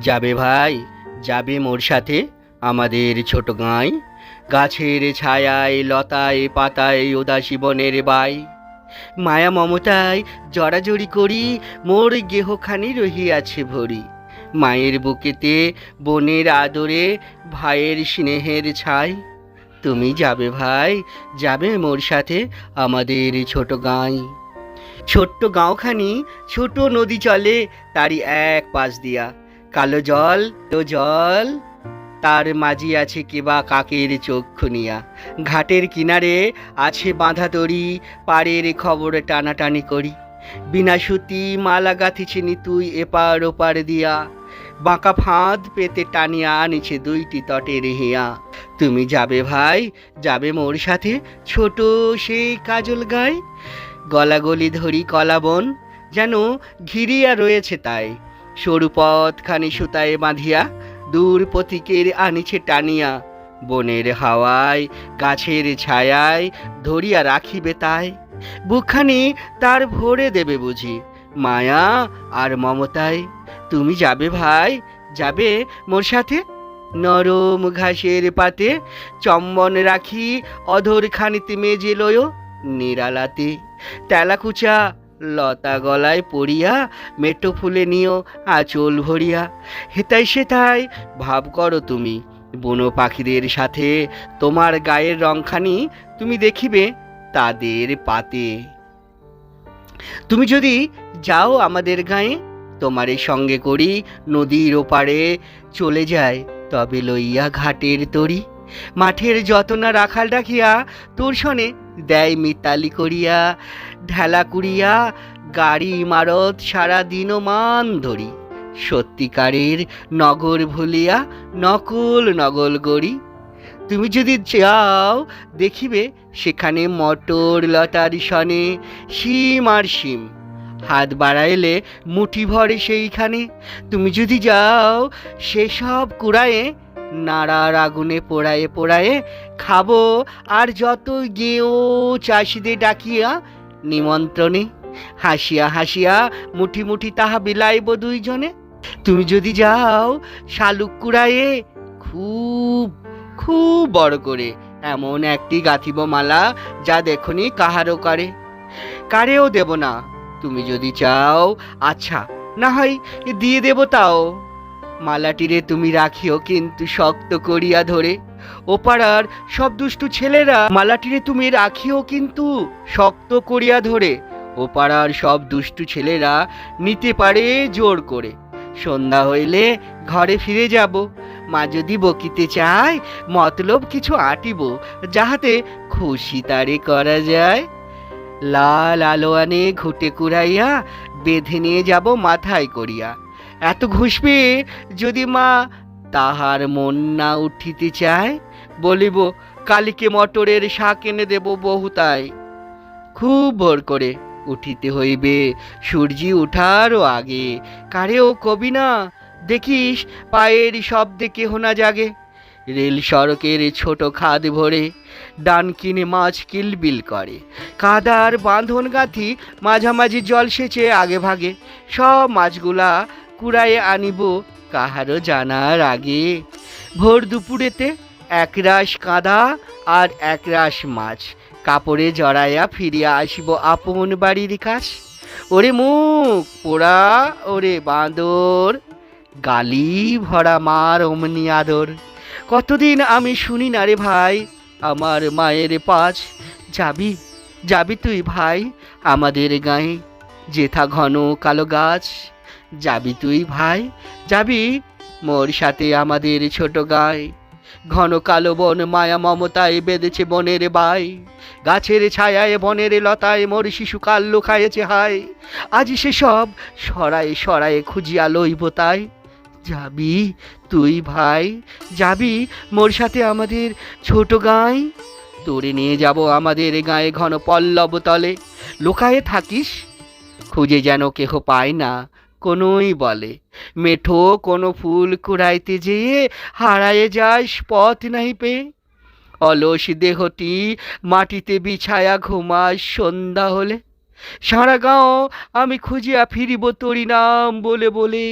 যাবে ভাই, যাবে মোর সাথে আমাদের ছোট গাঁয় গাছের ছায়ায়, লতায়, পাতায়, উদাসী বনের বাই। মায়া মমতায় জড়াজড়ি করি, মোর গেহখানি রহিয়াছে ভরি। মায়ের বুকেতে বোনের আদরে, ভাইয়ের স্নেহের ছাই। তুমি যাবে ভাই, যাবে মোর সাথে আমাদের ছোট গাঁয় ছোট্ট গাঁওখানি, ছোট নদী চলে তারই এক পাশ দিয়া। কালো জল তো জল, তার মাঝি আছে কেবা কাকের চোখ খুনিয়া ঘাটের কিনারে আছে বাঁধা তরি পাড়ের খবর টানাটানি করি। বিনা সুতি মালা গাঁথিছিনি তুই এপার ওপার দিয়া। বাঁকা ফাঁদ পেতে টানিয়া আনিছে দুইটি তটের হিয়া। তুমি যাবে ভাই, যাবে মোর সাথে ছোট সেই কাজল গায়। গলাগলি ধরি কলাবন, যেন ঘিরিয়া রয়েছে তাই। সরু পথখানি সুতায় বাঁধিয়া, দূর পথিকের আনিছে টানিয়া। বনের হাওয়ায়, গাছের ছায়ায় ধরিয়া রাখিবে তাই। বুকখানি তার ভরে দেবে বুঝি, মায়া আর মমতায়। তুমি যাবে ভাই, যাবে মোর সাথে? নরম ঘাসের পাতে চম্বন রাখি অধর খানিতে মেজে লয়। নিরালাতে। তেলাকুচা, লতা গলায় পড়িয়া, মেটো ফুলে নিও, আঁচল ভরিয়া। হেতাই সেতাই ভাব করো তুমি, বনো পাখিদের সাথে তোমার গায়ের রংখানি তুমি দেখিবে তাদের পাতে। তুমি যদি যাও আমাদের গায়ে, তোমারে সঙ্গে করি নদীর ওপারে চলে যায় তবে লইয়া ঘাটের তরি। মাঠের যতনা রাখাল ডাকিয়া তোর শনে দেয় মিতালি করিয়া, ঢেলা কুড়িয়া, গাড়ি ইমারত সারা দিন মান ধরি। সত্যিকারের নগর ভুলিয়া নকল নগল গড়ি। তুমি যদি যাও দেখিবে সেখানে মটর লতার সনে শিম আর শিম। হাত বাড়াইলে মুঠি ভরে সেইখানে। তুমি যদি যাও সেসব কুড়ায়ে নাড়ার আগুনে পোড়ায়ে পোড়ায়ে খাব আর যত গেও চাষিদের ডাকিয়া নিমন্ত্রণে। হাসিয়া হাসিয়া মুঠি মুঠি তাহা বিলাইব দুইজনে। তুমি যদি যাও শালুক কুড়ায়ে খুব খুব বড় করে এমন একটি গাঁথিব মালা যা দেখনি কাহারও কারে। কারেও দেব না। তুমি যদি চাও আচ্ছা না হয় দিয়ে দেব তাও। মালাটিরে তুমি রাখিও কিন্তু শক্ত করিয়া ধরে। ও পাড়ার সব দুষ্টু ছেলেরা মালাটিরে তুমি রাখিও কিন্তু শক্ত করিয়া ধরে। ও পাড়ার সব দুষ্টু ছেলেরা নিতে পারে জোর করে। সন্ধ্যা হইলে ঘরে ফিরে যাব। মা যদি বকিতে চায়, মতলব কিছু আটিব, যাহাতে খুশি তারে করা যায়। লাল আলোয়ানে ঘুটে কুড়াইয়া বেঁধে নিয়ে যাব মাথায় করিয়া। এত ঘুষবে যদি মা তাহার মন না উঠিতে চায়? বলিব, কালীকে মটরের শাক এনে দেব বহুতাই খুব ভোর করে উঠিতে হইবে, সূর্যি উঠারও আগে। কারেও কবি না, দেখিস পায়ের শব্দে কেহ না জাগে। রেল সড়কের ছোট খাদ ভরে ডান কিনে মাছ কিলবিল করে। কাদার বাঁধন গাঁথি মাঝামাঝি জল সেচে আগে ভাগে। সব মাছগুলা কুড়ায়ে আনিব কাহারও জানার আগে। ভোর দুপুরেতে এক একরাশ কাদা আর এক একরাশ মাছ। কাপড়ে জড়াইয়া ফিরিয়া আসিব আপন বাড়ির কাছ। ওরে মুখ পোড়া, ওরে বাঁদর, গালি ভরা মার অমনি আদর। কতদিন আমি শুনি না রে ভাই, আমার মায়ের পাঁচ যাবি যাবি তুই ভাই, আমাদের গায়ে জেঠা ঘন কালো গাছ। যাবি তুই ভাই, যাবি? মোর সাথে আমাদের ছোট গায়ে ঘন কালো বন মায়া মমতায় বেঁধেছে বনের বাই। গাছের ছায়ায় বনের লতায় মোর শিশুকাল লুকায়েছে হাই। আজ সেসব সরায়ে সরায়ে খুঁজিয়া লইব তাই। যাবি তুই ভাই, যাবি মোর সাথে আমাদের ছোট গাঁয় তোরে নিয়ে যাব আমাদের গায়ে ঘন পল্লব তলে। লুকায়ে থাকিস, খুঁজে যেন কেহ পায় না। কোনোই বলে। মেঠো কোনো ফুল কুড়াইতে যেয়ে হারায়ে যাস পথ নাই পেয়ে অলস দেহটি মাটিতে বিছায়া ঘুমাস সন্ধ্যা হলে। সারা গাঁও আমি খুঁজিয়া ফিরিব তরি নাম বলে বলে।